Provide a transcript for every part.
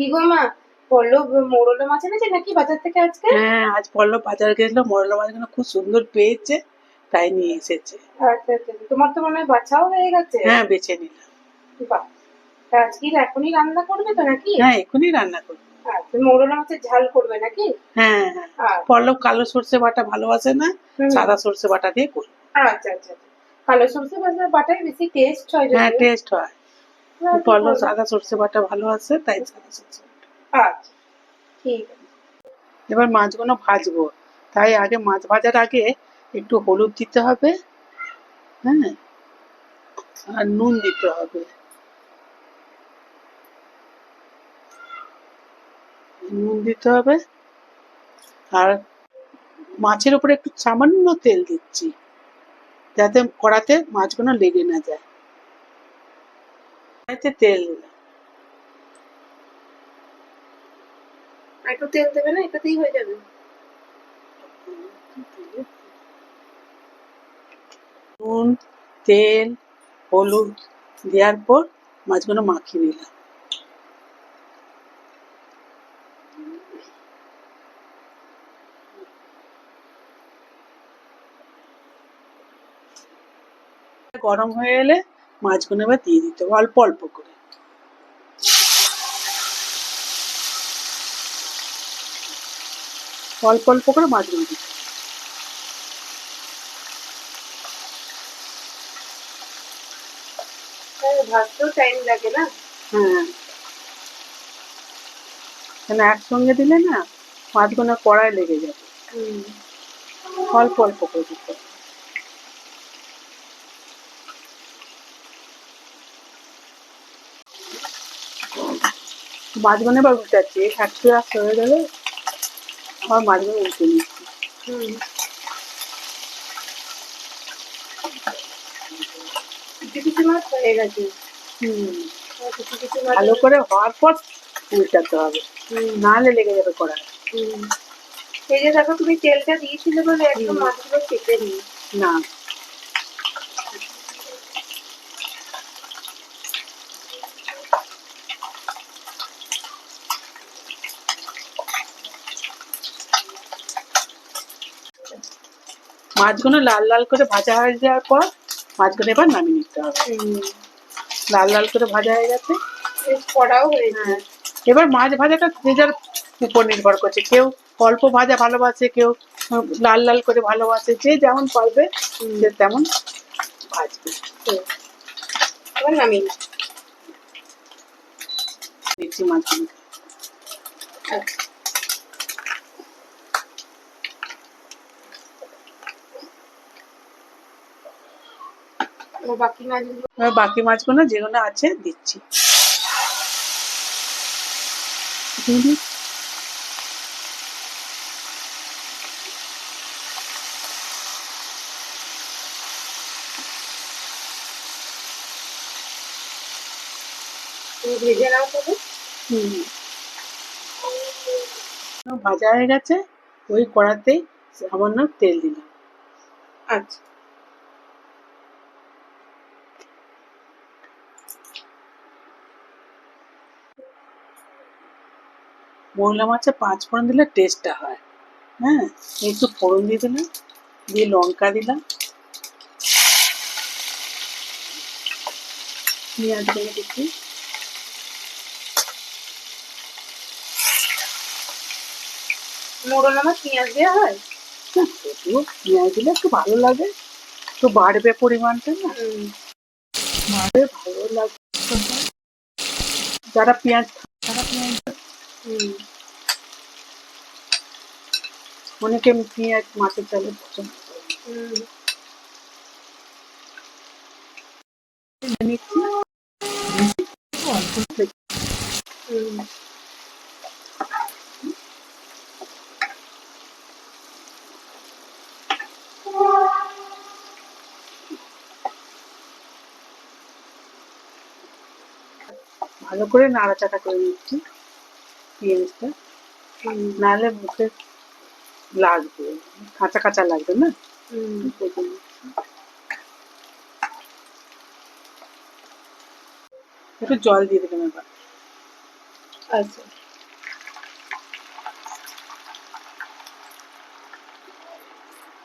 কি গো মা? পল্লব মোরলা মাছ এনেছে নাকি বাজার থেকে আজকে? হ্যাঁ আজ পল্লব বাজার গেছিল মরলা মাছগুলো খুব সুন্দর পেয়েছে তাই নিয়ে এসেছে। আচ্ছা আচ্ছা তোমার তো মনে হয় বাচ্চাও হয়ে গেছে? হ্যাঁ বেছে নিলাম। বাহ। আজকে এখনই রান্না করবে তো নাকি? হ্যাঁ এখনই রান্না করব। আচ্ছা মোরলা মাছের ঝাল করবে নাকি? হ্যাঁ হ্যাঁ। আচ্ছা। পল্লব কালো সর্ষে বাটা ভালোবাসে না সাদা সর্ষে বাটা দিয়ে করব। আচ্ছা আচ্ছা আচ্ছা। কালো সরষে বাটা বাটাই বেশি টেস্ট হয় হ্যাঁ টেস্ট হয়। ঠিক সাদা সর্ষে বাটা ভালোবাসে তাই সাদা সর্ষে। আচ্ছা। ঠিক আছে। এবার মাছগুলো ভাজবো। তাই আগে মাছ ভাজার আগে একটু হলুদ দিতে হবে হ্যাঁ? আর নুন দিতে হবে। নুন দিতে হবে। আর মাছের উপরে একটু সামান্য তেল দিচ্ছি যাতে কড়াতে মাছগুলো লেগে না যায়। এতে তেল দিলাম একটু তেল দেবে না? এটাতেই হয়ে যাবে। নুন তেল হলুদ দেওয়ার পর মাছগুলো মাখিয়ে নিলাম। গরম হয়ে এলে মাছগুলো এবার দিয়ে দিতে হবে অল্প অল্প করে। অল্প অল্প করে মাছগুলো দিতে হ্যাঁ, ভাজতেও টাইম লাগে না। হ্যাঁ। কেন একসঙ্গে দিলে না মাছগুলো কড়ায় লেগে যাবে। অল্প অল্প করে দিতে হবে। মাছগুলো এবার উল্টাচ্ছি এক পিস হয়ে গেলে আবার মাঝখানে উল্টে নিচ্ছি কিছু কিছু মাছ হয়ে গেছে হুম। কিছু কিছু ভালো করে হওয়ার পর উল্টাতে হবে হুম নাহলে লেগে যাবে কড়ায় হুম। এই যে দেখো তুমি তেলটা দিয়েছিলে বলে একদম মাছগুলো চেপে নি না। মাছগুলো লাল লাল করে ভাজা হয়ে যাওয়ার পর মাছগুলো এবার নামিয়ে নিতে হবে। লাল লাল করে ভাজা হয়ে গেছে। কড়াও হয়েছে। হ্যাঁ। এবার মাছ ভাজাটা যে যার উপর নির্ভর করছে। কেউ অল্প ভাজা ভালোবাসে কেউ লাল লাল করে ভালোবাসে। যে যেমন পারবে। সে তেমন ভাজবে। এবার নামিয়ে নাও। দিচ্ছি মাছগুলো আচ্ছা। বাকি মাছগুলো? বাকি মাছগুলো যেগুলো আছে দিচ্ছি। ভেজে নাও তবে। হুম। ভাজা হয়ে গেছে ওই কড়াতেই সামান্য তেল দিলাম। আচ্ছা। মৌলা মাছে পাঁচ ফোড়ন দিলে টেস্টটা হয়। হ্যাঁ একটু ফোড়ন দিয়ে দিলাম দিয়ে লঙ্কা দিলাম। পেঁয়াজ দিয়ে দিচ্ছি। মোড়লা মাছ পেঁয়াজ দেওয়া হয়? একটু পেঁয়াজ দিলে একটু ভালো লাগে। একটু বাড়বে পরিমাণটা না। বাড়বে ভালো লাগে। যারা পেঁয়াজ অনেকে পেঁয়াজ মাছের চালে পছন্দ করে ভালো করে নাড়াচাড়া করে নিচ্ছি। পেঁয়াজটা নাহলে মুখে লাগবে কাঁচা কাঁচা লাগবে না। একটু জল দিয়ে দিলাম এবার। আচ্ছা।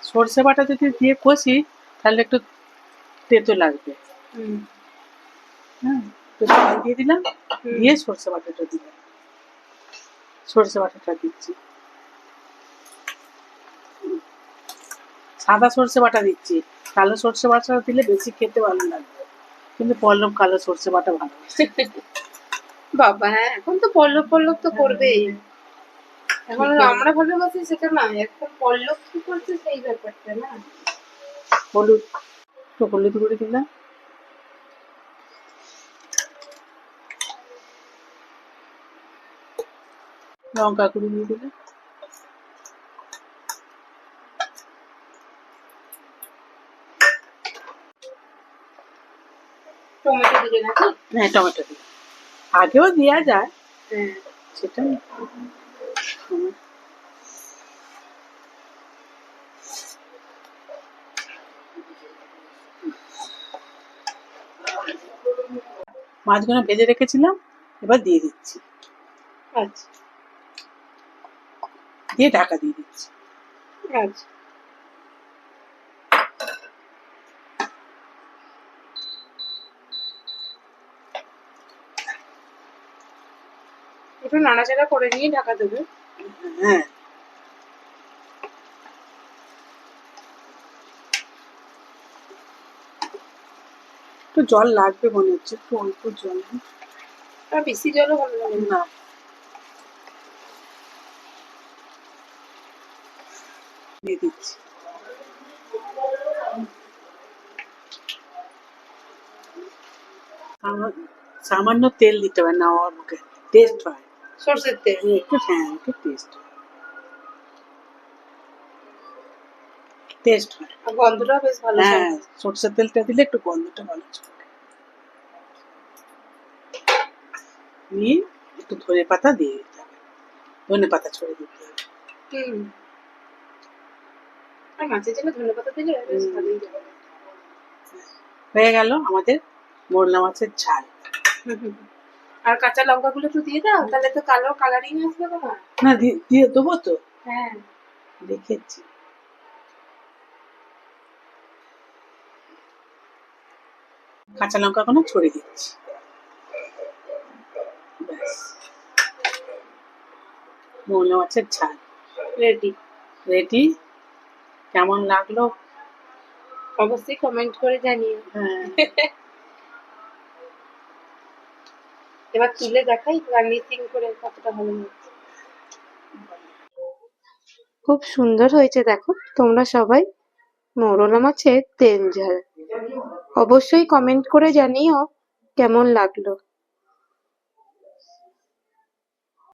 সর্ষে বাটা যদি দিয়ে কষি তাহলে একটু তেতো লাগবে। হ্যাঁ তো জল দিয়ে দিলাম দিয়ে সর্ষে বাটাটা দিলাম। সর্ষে বাটাটা দিচ্ছি। সাদা সর্ষে বাটা দিচ্ছি। কালো সর্ষে বাটা দিলে বেশি খেতে ভালো লাগবে। কিন্তু পল্লব কালো সর্ষে বাটা ভালো বাবা হ্যাঁ এখন তো পল্লব পল্লব তো করবেই। এখন। আমরা ভালোবাসি সেটা না এখন পল্লব কি করছে সেই ব্যাপারটা না। হলুদ। একটু হলুদ গুঁড়ি দিলাম। লঙ্কা গুঁড়ি দিয়ে দিলাম টমেটো দিলে নাকি? হ্যাঁ টমেটো দিলাম আগেও দেওয়া যায়। হ্যাঁ। সেটা মাছগুলো ভেজে রেখেছিলাম এবার দিয়ে দিচ্ছি। আচ্ছা। দিয়ে ঢাকা দিয়ে দিচ্ছি। আচ্ছা। একটু নাড়াচাড়া করে নিয়ে ঢাকা দেবে। হ্যাঁ। একটু জল লাগবে মনে হচ্ছে একটু অল্প জল। বেশি জলও ভালো লাগে না। দিয়ে দিচ্ছি। সামান্য তেল দিতে হবে না ওর মুখে টেস্ট হয়। সর্ষের তেল? একটু হ্যাঁ একটু টেস্ট টেস্ট হয়। আর গন্ধটাও বেশ ভালো হ্যাঁ। সরষের তেলটা দিলে একটু গন্ধটা ভালো নিয়ে একটু ধনে পাতা দিয়ে দিতে হবে। ধনে পাতা ছড়ে দিতে হবে। হুম। আর মাছের জন্য দিলে হয়ে গেল আমাদের মোরলা মাছের ঝাল। আর কাঁচা লঙ্কাগুলো একটু দিয়ে দাও তাহলে তো কালো কালারিং আসবে না না দিয়ে দেবো তো। হ্যাঁ। দেখেছি। কাঁচা লঙ্কা কোনো ছড়িয়ে দিচ্ছি। মোরলা মাছের ঝাল। রেডি রেডি কেমন লাগল? অবশ্যই কমেন্ট করে জানিও। হ্যাঁ। এবার তুলে দেখাই গার্নিশিং করে কতটা ভালো হচ্ছে খুব সুন্দর হয়েছে দেখো তোমরা সবাই। মৌরলা মাছের তেল ঝাল অবশ্যই কমেন্ট করে জানিও কেমন লাগল।